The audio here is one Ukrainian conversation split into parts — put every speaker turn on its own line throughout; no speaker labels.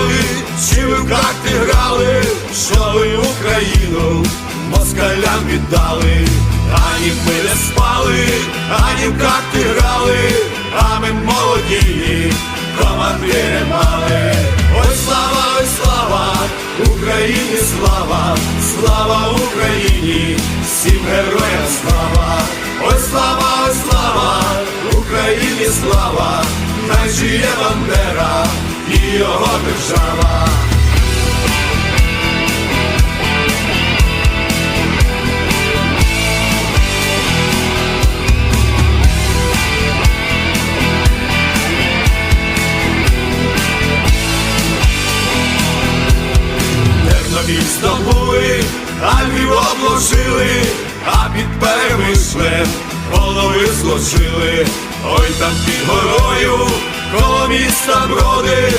Спали, чи ви в карти грали, що ви Україну москалям віддали, ані ми не спали, ані в карти грали, а ми молоді, командири мали. Ой, слава, ой, слава, Україні слава, слава Україні, всім героям слава, ой, слава, ой, слава, Україні слава, хай жиє Бандера і його держава. Тернопіль здобули, а Львів обложили, а під перемишлем голови зложили. Ой там під горою, коло міста броди,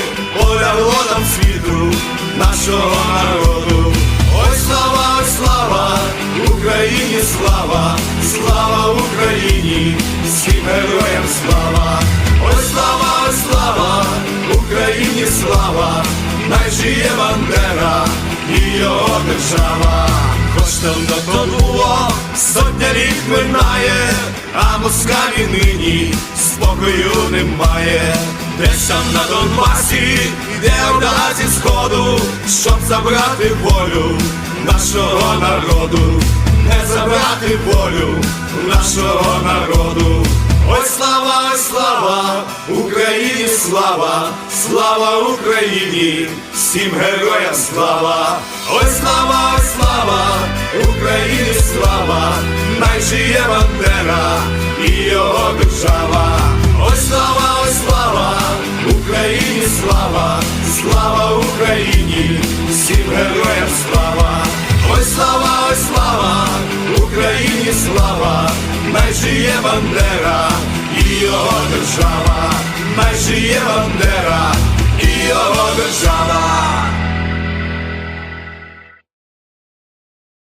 Україні слава, слава Україні, всім героям слава, ой, слава, ой, слава, Україні слава, най жиє Бандера і його держава. Хоч давно то було, сотня літ минає, а москалі нині спокою немає. Десь там на Донбасі йде орда зі сходу, щоб забрати волю нашого народу, не забрати волю нашого народу. Ой, слава, ой, слава, Україні слава, слава Україні, всім героям слава, ой, слава, ой, слава, Україні слава, най жиє Бандера і його держава, ой, слава, ой, слава, Україні слава, слава Україні, най Бандера і його держава, най Бандера